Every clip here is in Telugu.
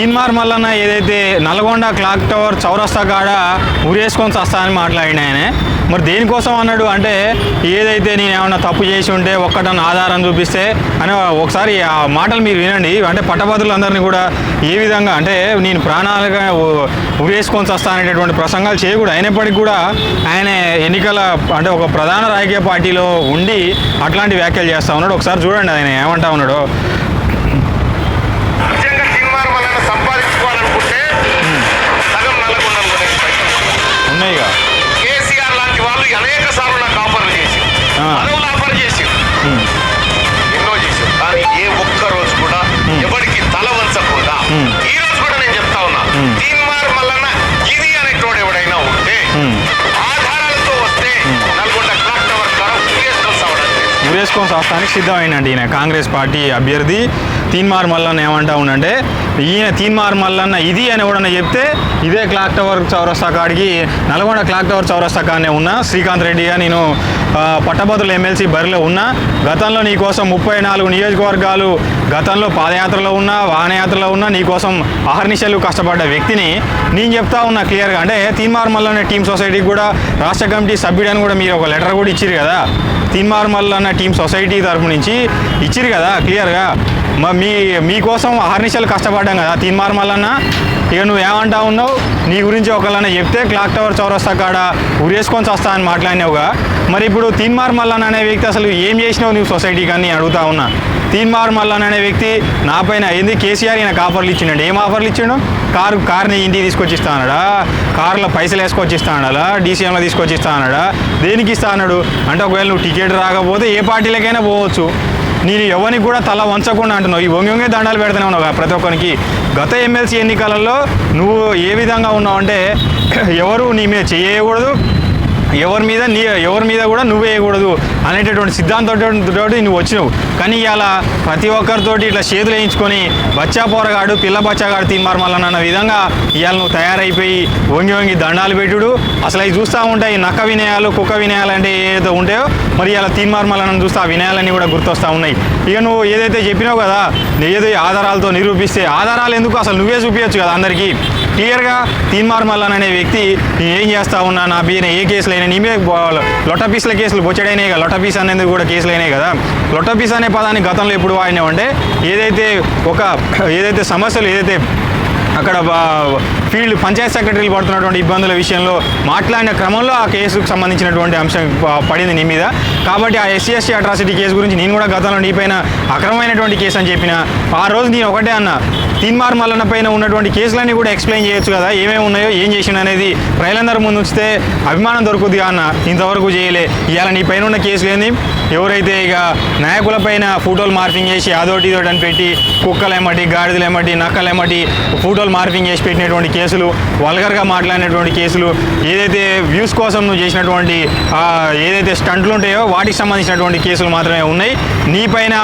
తీన్మార్ మల్లన్న ఏదైతే నల్గొండ క్లాక్ టవర్ చౌరస్తా కాడ ఉరేసుకొని వస్తా అని మాట్లాడిన ఆయన. మరి దేనికోసం అన్నాడు అంటే ఏదైతే నేను ఏమన్నా తప్పు చేసి ఉంటే ఒక్కటన్న ఆధారం చూపిస్తే అని ఒకసారి ఆ మాటలు మీరు వినండి. అంటే పట్టభద్రులందరినీ కూడా ఏ విధంగా అంటే నేను ప్రాణాలుగా ఉరేసుకొని వస్తా అనేటటువంటి ప్రసంగాలు చేయకూడదు. అయినప్పటికీ కూడా ఆయన ఎన్నికల అంటే ఒక ప్రధాన రాజకీయ పార్టీలో ఉండి అట్లాంటి వ్యాఖ్యలు చేస్తా ఉన్నాడు. ఒకసారి చూడండి ఆయన ఏమంటా ఉన్నాడు. పదవులు ఆఫర్. ఎన్నో కానీ ఏ ఒక్క రోజు కూడా ఎవరికి తల వంచకుండా మ్. ఈ రోజు కూడా నేను చెప్తా ఉన్నా మ్. తీన్మార్ మల్లన్న ఇది అనేటోడు ఎవడైనా ఉంటే మ్. ఆధారాలతో వస్తే నల్గొండ క్లాక్ టవర్ ద్వారా సిద్ధమైందండి ఈయన కాంగ్రెస్ పార్టీ అభ్యర్థి తీన్మార్ మల్లన్న ఏమంటా ఉండంటే ఈయన తీన్మార్ మల్లన్న ఇది అని ఎవడన్నా చెప్తే ఇదే క్లాక్ టవర్ చౌరస్తా కాడికి నల్గొండ క్లాక్ టవర్ చౌరస్తా కాడనే ఉన్నా శ్రీకాంత్ రెడ్డిగా నేను పట్టభద్రుల ఎమ్మెల్సీ బరిలో ఉన్నా గతంలో నీకోసం ముప్పై నాలుగు నియోజకవర్గాలు గతంలో పాదయాత్రలో ఉన్నా వాహనయాత్రలో ఉన్నా నీకోసం అహర్నిశలు కష్టపడ్డ వ్యక్తిని నేను చెప్తా ఉన్నా క్లియర్గా. అంటే తీన్మార్ మల్లన్న టీమ్ సొసైటీకి కూడా రాష్ట్ర కమిటీ సభ్యుడని కూడా మీరు ఒక లెటర్ కూడా ఇచ్చిరు కదా. తీన్మార్ మల్లన్న టీమ్ సొసైటీ తరపు నుంచి ఇచ్చిరు కదా క్లియర్గా. మా మీ మీకోసం అహర్నిశలు కష్టపడ్డాం కదా. తీన్మార్ మల్లన్న ఇక నువ్వు ఏమంటా ఉన్నావు? నీ గురించి ఒకళ్ళన్నా చెప్తే క్లాక్ టవర్ చౌరస్తా కాడ ఉరేసుకొని వస్తా అని మాట్లాడినావుగా. మరి ఇప్పుడు తీన్మార్ మల్లన్న అనే వ్యక్తి అసలు ఏం చేసినావు నువ్వు సొసైటీకి అని అడుగుతా ఉన్నా. తీన్మార్ మల్లన్న అనే వ్యక్తి నా పైన ఏంది కేసీఆర్ ఈయనకు ఆఫర్లు ఇచ్చిండు. ఏం ఆఫర్లు ఇచ్చిండు? కారు కార్ని ఇంటికి తీసుకొచ్చి ఇస్తా అన్నాడా? కారులో పైసలు వేసుకొచ్చి ఇస్తా అన్నాడా? డీసీఎంలో తీసుకొచ్చి ఇస్తా అన్నాడా? దేనికి ఇస్తా అన్నాడు? అంటే ఒకవేళ నువ్వు టికెట్ రాకపోతే ఏ పార్టీలకైనా పోవచ్చు. నేను ఎవరికి కూడా తల వంచకుండా అంటున్నావు. ఈ వంగి వంగే దండాలు పెడుతూనే ఉన్నావు కదా ప్రతి ఒక్కరికి. గత ఎమ్మెల్సీ ఎన్నికలలో నువ్వు ఏ విధంగా ఉన్నావు అంటే ఎవరు నీ మీద చేయకూడదు. ఎవరి మీద నీ ఎవరి మీద కూడా నువ్వు వేయకూడదు అనేటటువంటి సిద్ధాంతంతో నువ్వు వచ్చినావు. కానీ ఇలా ప్రతి ఒక్కరితోటి ఇట్లా చేతులు వేయించుకొని బచ్చా పోరగాడు పిల్ల బచ్చాగాడు తీన్మార్మల్లన్న అన్న విధంగా ఇవాళ నువ్వు తయారైపోయి వంగి వంగి దండాలు పెట్టుడు. అసలు అవి చూస్తూ ఉంటాయి నక్క వినయాలు కుక్క వినయాలు అంటే ఏదైతే ఉంటాయో మరి ఇలా తీన్మార్మల్లన్న చూస్తే ఆ వినయాలన్నీ కూడా గుర్తొస్తూ ఉన్నాయి. ఇక నువ్వు ఏదైతే చెప్పినావు కదా ఏదో ఆధారాలతో నిరూపిస్తే ఆధారాలు ఎందుకు? అసలు నువ్వే చూపించచ్చు కదా అందరికీ. క్లియర్గా తీన్మార్ మల్లాన్ అనే వ్యక్తి నేను ఏం చేస్తా ఉన్నా నా పీన ఏ కేసులు అయినా నీ మీద లొట్టపీసుల కేసులు బొచ్చడైనాయి కదా. లొట్టపీస్ అనేది కూడా కేసులు అయినాయి కదా. లొట్టపీస్ అనే పదాన్ని గతంలో ఎప్పుడు వాడినామంటే ఏదైతే ఒక ఏదైతే సమస్యలు ఏదైతే అక్కడ ఫీల్డ్ పంచాయత్ సెక్రటరీలు పడుతున్నటువంటి ఇబ్బందుల విషయంలో మాట్లాడిన క్రమంలో ఆ కేసుకు సంబంధించినటువంటి అంశం పడింది నీ మీద. కాబట్టి ఆ ఎస్సీ ఎస్టీ అట్రాసిటీ కేసు గురించి నేను కూడా గతంలో నీ పైన అక్రమమైనటువంటి కేసు అని చెప్పిన ఆ రోజు నేను ఒకటే అన్న. తీన్మార్ మల్లన్న పైన ఉన్నటువంటి కేసులన్నీ కూడా ఎక్స్ప్లెయిన్ చేయొచ్చు కదా ఏమేమి ఉన్నాయో ఏం చేసిండు అనేది ప్రజలందరి ముందు ఉంచితే అభిమానం దొరుకుద్ది అన్న. ఇంతవరకు చేయలే. ఇవాళ నీ పైన ఉన్న కేసులు ఏంది? ఎవరైతే ఇక నాయకుల పైన ఫోటోలు మార్పింగ్ చేసి అదోటి ఇదోటి అని పెట్టి కుక్కలు ఏమటి గాడిదలు ఏమటి నక్కలు ఏమటి ఫోటోలు మార్పింగ్ చేసి పెట్టినటువంటి కేసులు వల్గర్గా మాట్లాడినటువంటి కేసులు ఏదైతే వ్యూస్ కోసం నువ్వు చేసినటువంటి ఏదైతే స్టంట్లు ఉంటాయో వాటికి సంబంధించినటువంటి కేసులు మాత్రమే ఉన్నాయి. నీ పైన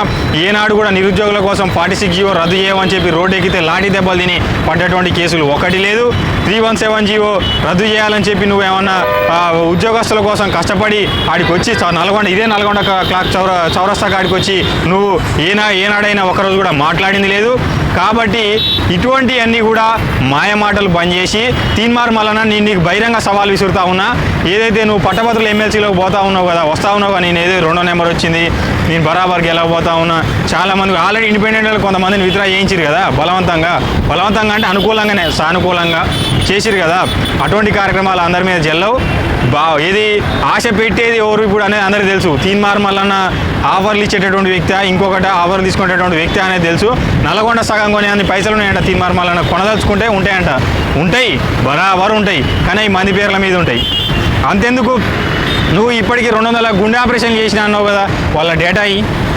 ఏనాడు కూడా నిరుద్యోగుల కోసం ఫార్టీ సిక్స్ జీవో రద్దు చేయమని చెప్పి రోడ్డు ఎక్కితే లాఠీ దెబ్బలు తిని పడ్డటువంటి కేసులు ఒకటి లేదు. త్రీ వన్ సెవెన్ జీవో రద్దు చేయాలని చెప్పి నువ్వేమన్నా ఏమన్నా ఉద్యోగస్తుల కోసం కష్టపడి ఆడికి వచ్చి నల్గొండ ఇదే నల్గొండ క్లాక్ చౌర చౌరస్తా కాడికి వచ్చి నువ్వు ఏనా ఏనాడైనా ఒకరోజు కూడా మాట్లాడింది లేదు. కాబట్టి ఇటువంటి అన్నీ కూడా మాయమాటలు బంద్ చేసి తీన్మార్ మల్లన నేను నీకు బహిరంగ సవాల్ విసురుతా ఉన్నా. ఏదైతే నువ్వు పట్టభద్రుల ఎమ్మెల్సీలోకి పోతా ఉన్నావు కదా వస్తా ఉన్నావు కదా నేను ఏదో రెండో నెంబర్ వచ్చింది నేను బరాబర్కి ఎలా పోతా ఉన్నా చాలామంది ఆల్రెడీ ఇండిపెండెంట్ కొంతమందిని విత్డ్రా చేయించారు కదా బలవంతంగా. బలవంతంగా అంటే అనుకూలంగానే సానుకూలంగా చేసిరు కదా. అటువంటి కార్యక్రమాలు అందరి మీద జల్లవు. బా ఏది ఆశ పెట్టేది ఎవరు ఇప్పుడు అనేది అందరికీ తెలుసు. తీన్మార్ మల్లన్న ఆఫర్లు ఇచ్చేటటువంటి వ్యక్తి ఇంకొకటి ఆఫర్లు తీసుకునేటటువంటి వ్యక్తి అనేది తెలుసు. నల్గొండ సగం కొని అన్ని పైసలు ఉన్నాయంట తీన్మార్ మల్లన్న. కొనదలుచుకుంటే ఉంటాయంట. ఉంటాయి బరాబర్ ఉంటాయి. కానీ మంది పేర్ల మీద ఉంటాయి. అంతెందుకు? నువ్వు ఇప్పటికీ రెండు వందల గుండె ఆపరేషన్ చేసిన అన్నావు కదా వాళ్ళ డేటా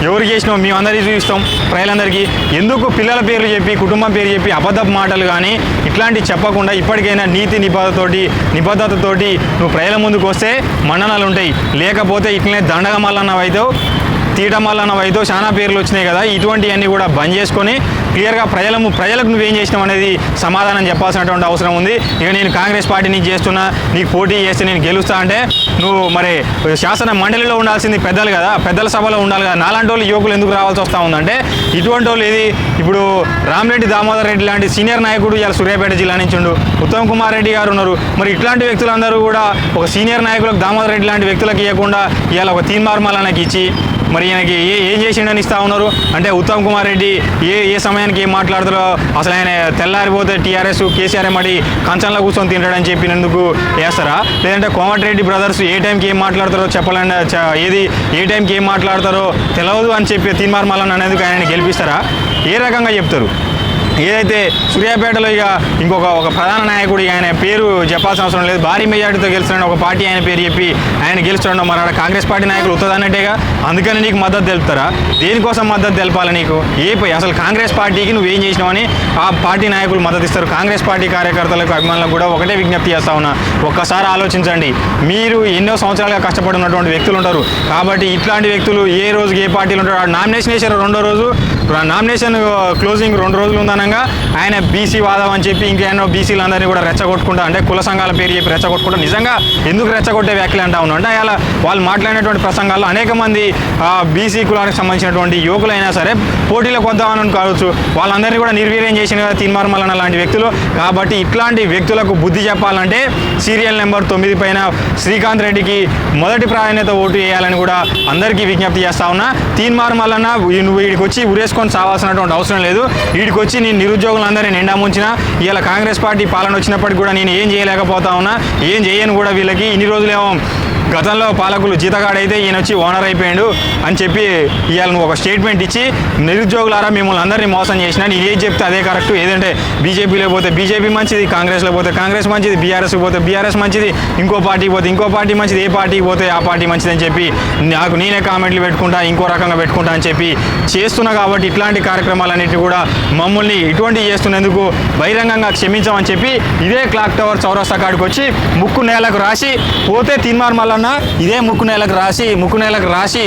ఎవరు చేసినావు మేము అందరికీ చూపిస్తాం ప్రజలందరికీ. ఎందుకు పిల్లల పేర్లు చెప్పి కుటుంబం పేరు చెప్పి అబద్ధపు మాటలు కానీ ఇట్లాంటివి చెప్పకుండా ఇప్పటికైనా నీతి నిబద్ధతతోటి నిబద్ధతతోటి నువ్వు ప్రజల ముందుకు వస్తే మన్ననాలు ఉంటాయి. లేకపోతే ఇట్లనే దండగ మల్లన్నవైతే తీయటం వల్ల అయితే చాలా పేర్లు వచ్చినాయి కదా ఇటువంటివన్నీ కూడా బంద్ చేసుకొని క్లియర్గా ప్రజలము ప్రజలకు నువ్వేం చేసినావు అనేది సమాధానం చెప్పాల్సినటువంటి అవసరం ఉంది. ఇక నేను కాంగ్రెస్ పార్టీ నుంచి చేస్తున్నా నీకు పోటీ చేస్తే నేను గెలుస్తా అంటే నువ్వు మరి శాసన మండలిలో ఉండాల్సింది పెద్దలు కదా పెద్దల సభలో ఉండాలి కదా నాలాంటి వాళ్ళు యువకులు ఎందుకు రావాల్సి వస్తూ ఉందంటే ఇటువంటి వాళ్ళు ఇది ఇప్పుడు రామిరెడ్డి దామోదర్ రెడ్డి లాంటి సీనియర్ నాయకుడు ఇలా సూర్యాపేట జిల్లా నుంచి ఉండు ఉత్తమ్ కుమార్ రెడ్డి గారు ఉన్నారు. మరి ఇట్లాంటి వ్యక్తులందరూ కూడా ఒక సీనియర్ నాయకులకు దామోదర్ రెడ్డి లాంటి వ్యక్తులకు ఇవ్వకుండా ఇలా ఒక తీన్మార్మలకి ఇచ్చి మరి ఈయనకి ఏ ఏం చేసిండని ఇస్తా ఉన్నారు? అంటే ఉత్తమ్ కుమార్ రెడ్డి ఏ ఏ సమయానికి ఏం మాట్లాడతారో అసలు ఆయన తెల్లారిపోతే టీఆర్ఎస్ కేసీఆర్ మడి కంచంలో కూర్చొని తింటాడని చెప్పినందుకు వేస్తారా? లేదంటే కోమటిరెడ్డి బ్రదర్స్ ఏ టైంకి ఏం మాట్లాడతారో చెప్పాలని ఏది ఏ టైంకి ఏం మాట్లాడతారో తెలియదు అని చెప్పి తీన్మార్మలన్ అనేది ఆయన గెలిపిస్తారా? ఏ రకంగా చెప్తారు? ఏదైతే సూర్యాపేటలో ఇక ఇంకొక ఒక ప్రధాన నాయకుడు ఆయన పేరు చెప్పాల్సిన అవసరం లేదు. భారీ మెజార్టీతో గెలుస్తున్న ఒక పార్టీ ఆయన పేరు చెప్పి ఆయన గెలుస్తున్నాడు. మరి కాంగ్రెస్ పార్టీ నాయకులు ఉత్తదన్నట్టేగా? అందుకని నీకు మద్దతు తెలుపుతారా? దేనికోసం మద్దతు తెలపాలి నీకు? ఏ అసలు కాంగ్రెస్ పార్టీకి నువ్వేం చేసినావని ఆ పార్టీ నాయకులు మద్దతు ఇస్తారు. కాంగ్రెస్ పార్టీ కార్యకర్తలకు అభిమానులకు కూడా ఒకటే విజ్ఞప్తి చేస్తా ఉన్నా. ఒక్కసారి ఆలోచించండి. మీరు ఎన్నో సంవత్సరాలుగా కష్టపడినటువంటి వ్యక్తులు ఉంటారు. కాబట్టి ఇట్లాంటి వ్యక్తులు ఏ రోజుకి ఏ పార్టీలు ఉంటారు? నామినేషన్ వేసారు రెండో రోజు. నామినేషన్ క్లోజింగ్ రెండు రోజులు ఉందనగా ఆయన బీసీ వాదం అని చెప్పి ఇంకేనో బీసీలు అందరినీ కూడా రెచ్చగొట్టుకుంటా అంటే కుల సంఘాల పేరు చెప్పి రెచ్చగొట్టుకుంటా. నిజంగా ఎందుకు రెచ్చగొట్టే వ్యాఖ్యలు అంటా ఉన్నాం అంటే అలా వాళ్ళు మాట్లాడినటువంటి ప్రసంగాల్లో అనేక మంది బీసీ కులానికి సంబంధించినటువంటి యువకులైనా సరే పోటీలకు వద్దామని కావచ్చు. వాళ్ళందరినీ కూడా నిర్వీర్యం చేసిన కదా తీన్మార్మలన్న లాంటి వ్యక్తులు. కాబట్టి ఇట్లాంటి వ్యక్తులకు బుద్ధి చెప్పాలంటే సీరియల్ నెంబర్ తొమ్మిది పైన శ్రీకాంత్ రెడ్డికి మొదటి ప్రాధాన్యత ఓటు వేయాలని కూడా అందరికీ విజ్ఞప్తి చేస్తా ఉన్నా. తీన్మార్మలన్న నువ్వు వీడికి వచ్చి ఉరేసుకొని సావాల్సినటువంటి అవసరం లేదు. వీడికి వచ్చి నేను నిరుద్యోగులందరినీ నిండా ముంచిన ఇలా కాంగ్రెస్ పార్టీ పాలన వచ్చినప్పటికి కూడా నేను ఏం చేయలేకపోతా ఉన్నా ఏం చేయను కూడా వీళ్ళకి. ఇన్ని రోజులేమో గతంలో పాలకులు జీతగాడైతే ఈయన వచ్చి ఓనర్ అయిపోయాడు అని చెప్పి ఇవాళ నువ్వు ఒక స్టేట్మెంట్ ఇచ్చి నిరుద్యోగులారా మిమ్మల్ని అందరినీ మోసం చేసిన నేను ఏది చెప్తే అదే కరెక్ట్. ఏదంటే బీజేపీలో పోతే బీజేపీ మంచిది కాంగ్రెస్లో పోతే కాంగ్రెస్ మంచిది బీఆర్ఎస్ పోతే బీఆర్ఎస్ మంచిది ఇంకో పార్టీకి పోతే ఇంకో పార్టీ మంచిది ఏ పార్టీకి పోతే ఆ పార్టీ మంచిది అని చెప్పి నాకు నేనే కామెంట్లు పెట్టుకుంటా ఇంకో రకంగా పెట్టుకుంటా అని చెప్పి చేస్తున్నా కాబట్టి ఇట్లాంటి కార్యక్రమాలన్నిటి కూడా మమ్మల్ని ఇటువంటి చేస్తున్నందుకు బహిరంగంగా క్షమించమని చెప్పి ఇదే క్లాక్ టవర్ చౌరస్తా కాడికి వచ్చి ముక్కు నేలకు రాసి పోతే తిన్మార్ మల్లన్న ఇదే ముక్కు నేలకు రాసి ముక్కు నేలకు రాసి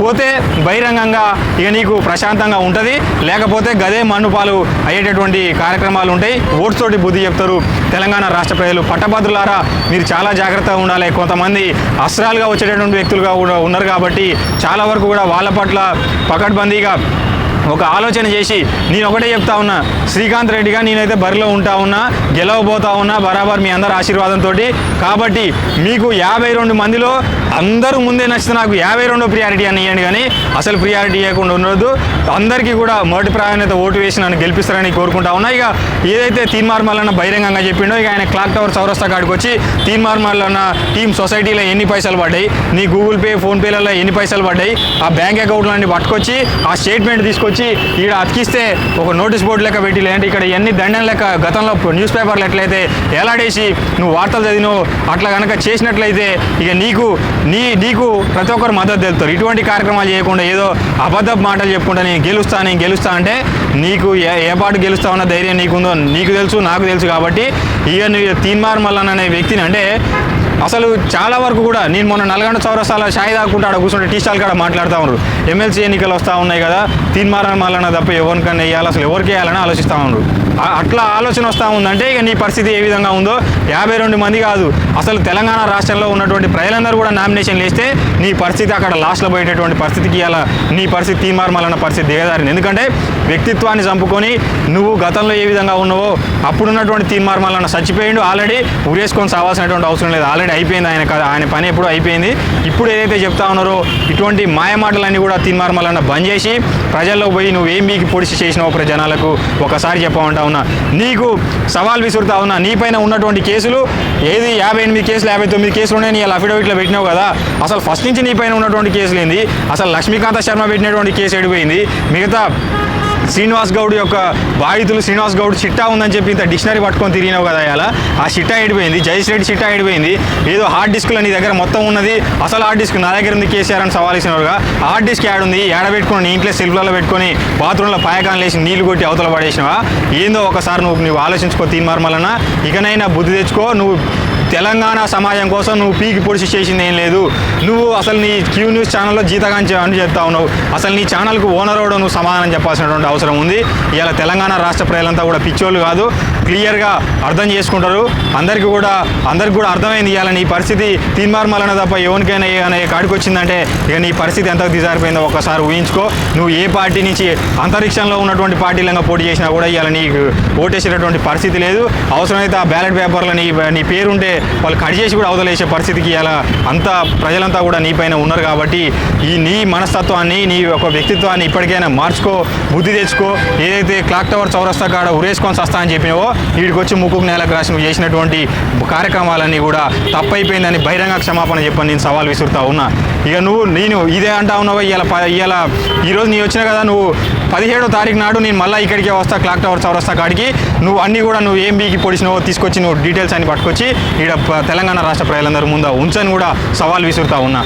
పోతే బహిరంగంగా ఇక నీకు ప్రశాంతంగా ఉంటుంది. లేకపోతే గదే మన్నుపాలు అయ్యేటటువంటి కార్యక్రమాలు ఉంటాయి. ఓట్స్ తోటి బుద్ధి చెప్తారు. తెలంగాణ రాష్ట్ర ప్రజలు. పట్టభద్రులారా మీరు చాలా జాగ్రత్తగా ఉండాలి. కొంతమంది అస్త్రాలుగా వచ్చేటటువంటి వ్యక్తులుగా కూడా ఉన్నారు కాబట్టి చాలా వరకు కూడా వాళ్ళ పట్ల పకడ్బందీగా ఒక ఆలోచన చేసి నేను ఒకటే చెప్తా ఉన్నా. శ్రీకాంత్ రెడ్డిగా నేనైతే బరిలో ఉంటా ఉన్నా గెలవబోతా ఉన్నా బరాబర్ మీ అందరి ఆశీర్వాదంతో కాబట్టి మీకు యాభై రెండు మందిలో అందరూ ముందే నచ్చితే నాకు యాభై రెండో ప్రియారిటీ అని ఇవ్వండి కానీ అసలు ప్రియారిటీ ఇవ్వకుండా ఉండదు అందరికీ కూడా మొదటి ప్రాధాన్యత ఓటు వేసి నన్ను గెలిపిస్తారని కోరుకుంటా ఉన్నా. ఇక ఏదైతే తీన్మార్ మల్లన్న బహిరంగంగా చెప్పిండో ఇక ఆయన క్లాక్ టవర్ చౌరస్తా కాడికి వచ్చి తీన్మార్ మల్లన్న టీమ్ సొసైటీలో ఎన్ని పైసలు పడ్డాయి నీ గూగుల్ పే ఫోన్పేలలో ఎన్ని పైసలు పడ్డాయి ఆ బ్యాంక్ అకౌంట్లన్నీ పట్టుకొచ్చి ఆ స్టేట్మెంట్ తీసుకొచ్చి ఈడ అతికిస్తే ఒక నోటీస్ బోర్డు లెక్క పెట్టి లేదంటే ఇక్కడ ఎన్ని దండం లెక్క గతంలో న్యూస్ పేపర్లు ఎట్లయితే ఎలాడేసి నువ్వు వార్తలు చదివినవు అట్లా కనుక చేసినట్లయితే ఇక నీకు నీ నీకు ప్రతి ఒక్కరు మద్దతు తెలుస్తారు ఇటువంటి కార్యక్రమాలు చేయకుండా ఏదో అబద్ధ మాటలు చెప్పుకుంటా నేను గెలుస్తా నేను గెలుస్తా అంటే నీకు ఏ ఏ పాటు గెలుస్తా ఉన్న ధైర్యం నీకుందో నీకు తెలుసు నాకు తెలుసు కాబట్టి ఇక నువ్వు తీన్మార్ మల్లన్ అనే వ్యక్తిని అంటే అసలు చాలా వరకు కూడా నేను మొన్న నల్గొండ చౌరస్తాలో షాయి దాక్కుంటా ఆడ కూర్చుంటే టీ స్టాల్ కాడ మాట్లాడుతూ ఉన్నారు ఎమ్మెల్సీ ఎన్నికలు వస్తూ ఉన్నాయి కదా తీన్మారణ మాలన్నా తప్ప ఎవరికన్నా వేయాలి అసలు ఎవరికి వేయాలని ఆలోచిస్తూ ఉన్నారు అట్లా ఆలోచన వస్తూ ఉందంటే ఇక నీ పరిస్థితి ఏ విధంగా ఉందో యాభై రెండు మంది కాదు అసలు తెలంగాణ రాష్ట్రంలో ఉన్నటువంటి ప్రజలందరూ కూడా నామినేషన్ వేస్తే నీ పరిస్థితి అక్కడ లాస్ట్లో పోయేటటువంటి పరిస్థితికి అలా నీ పరిస్థితి తీన్మార్మాలన్న పరిస్థితి దిగదారింది ఎందుకంటే వ్యక్తిత్వాన్ని చంపుకొని నువ్వు గతంలో ఏ విధంగా ఉన్నావో అప్పుడున్నటువంటి తీన్మార్మాలన్న చచ్చిపోయిండు ఆల్రెడీ ఉరేసుకొని సావాల్సినటువంటి అవసరం లేదు. ఆల్రెడీ అయిపోయింది ఆయన ఆయన పని ఎప్పుడు అయిపోయింది. ఇప్పుడు ఏదైతే చెప్తా ఉన్నారో ఇటువంటి మాయమాటలన్నీ కూడా తిన్మార్మలన్న బంద్ చేసి ప్రజల్లో పోయి నువ్వు ఏం మీకు పొడిచి చేసినావు ప్ర జనాలకు ఒకసారి చెప్పమంటా ఉన్నా. నీకు సవాల్ విసురుతా ఉన్నా. నీపైన ఉన్నటువంటి కేసులు ఏది యాభై ఎనిమిది కేసులు యాభై తొమ్మిది కేసులు ఉన్నాయి నీ అఫిడవిట్లో పెట్టినావు కదా అసలు ఫస్ట్ నుంచి నీపైన ఉన్నటువంటి కేసులు ఏంది? అసలు లక్ష్మీకాంత శర్మ పెట్టినటువంటి కేసు ఎడిపోయింది. మిగతా శ్రీనివాస్ గౌడ్ యొక్క బాధితులు శ్రీనివాస్ గౌడ్ చిట్టా ఉందని చెప్పి ఇంత డిక్షనరీ పట్టుకొని తిరిగినావు కదా ఇలా ఆ చిట్టా ఎడిపోయింది జయశ్రీ రెడ్డి చిట్టా ఎడిపోయింది ఏదో హార్డ్ డిస్క్లో నీ దగ్గర మొత్తం ఉన్నది. అసలు హార్డ్ డిస్క్ నా దగ్గర ఉంది కేసీఆర్ అని సవాల్ ఇచ్చినవారుగా హార్డ్ డిస్క్ యాడ్ ఉంది ఏడ పెట్టుకుని నీ ఇంట్లో సెల్ఫ్లలో పెట్టుకొని బాత్రూంలో పాయకాన్ని వేసి నీళ్ళు కొట్టి అవతల పడేసినావా? ఏందో ఒకసారి నువ్వు నువ్వు ఆలోచించుకో తీన్మార్మలన ఇకనైనా బుద్ధి తెచ్చుకో నువ్వు తెలంగాణ సమాజం కోసం నువ్వు పీకి పొడిచి చేసింది ఏం లేదు. నువ్వు అసలు నీ క్యూ న్యూస్ ఛానల్లో జీతగాంచి అని చెప్తా ఉన్నావు. అసలు నీ ఛానల్కు ఓనర్ అవడం నువ్వు సమాధానం చెప్పాల్సినటువంటి అవసరం ఉంది. ఇలా తెలంగాణ రాష్ట్ర ప్రజలంతా కూడా పిచ్చోళ్ళు కాదు. క్లియర్గా అర్థం చేసుకుంటారు. అందరికీ కూడా అందరికి కూడా అర్థమైంది ఇవాళ నీ పరిస్థితి. తీన్మార్మలన తప్ప ఎవరికైనా అనే కాడికి వచ్చిందంటే ఇక నీ పరిస్థితి ఎంత దిజారిపోయిందో ఒకసారి ఊహించుకో. నువ్వు ఏ పార్టీ నుంచి అంతరిక్షంలో ఉన్నటువంటి పార్టీలంగా పోటీ చేసినా కూడా ఇవాళ నీకు ఓటేసేటటువంటి పరిస్థితి లేదు. అవసరమైతే ఆ బ్యాలెట్ పేపర్లో నీ నీ పేరుంటే వాళ్ళు కట్ చేసి కూడా అవతలేసే పరిస్థితికి ఇలా అంతా ప్రజలంతా కూడా నీ పైన ఉన్నారు కాబట్టి ఈ నీ మనస్తత్వాన్ని నీ యొక్క వ్యక్తిత్వాన్ని ఇప్పటికైనా మార్చుకో బుద్ధి తెచ్చుకో. ఏదైతే క్లాక్ టవర్ చౌరస్తా కాడ ఉరేసుకొని సస్తా అని చెప్పినావో వీడికి వచ్చి ముక్కుకు నేలకు రాసి నువ్వు చేసినటువంటి కార్యక్రమాలన్నీ కూడా తప్పైపోయిందని బహిరంగ క్షమాపణ చెప్పని నేను సవాల్ విసురుతా ఉన్నా. ఇక నువ్వు నేను ఇదే అంటా ఉన్నావు? ఇలా ఇవాళ ఈరోజు నీ వచ్చిన కదా నువ్వు పదిహేడో తారీఖు నాడు నేను మళ్ళీ ఇక్కడికే వస్తా క్లాక్ టవర్ చౌరస్తా కాడికి. నువ్వు అన్నీ కూడా నువ్వు ఏం బీకి పొడిచినావో తీసుకొచ్చి నువ్వు డీటెయిల్స్ అన్ని పట్టుకొచ్చి ఈడ తెలంగాణ రాష్ట్ర ప్రజలందరూ ముందు ఉంచని కూడా సవాల్ విసురుతా ఉన్నా.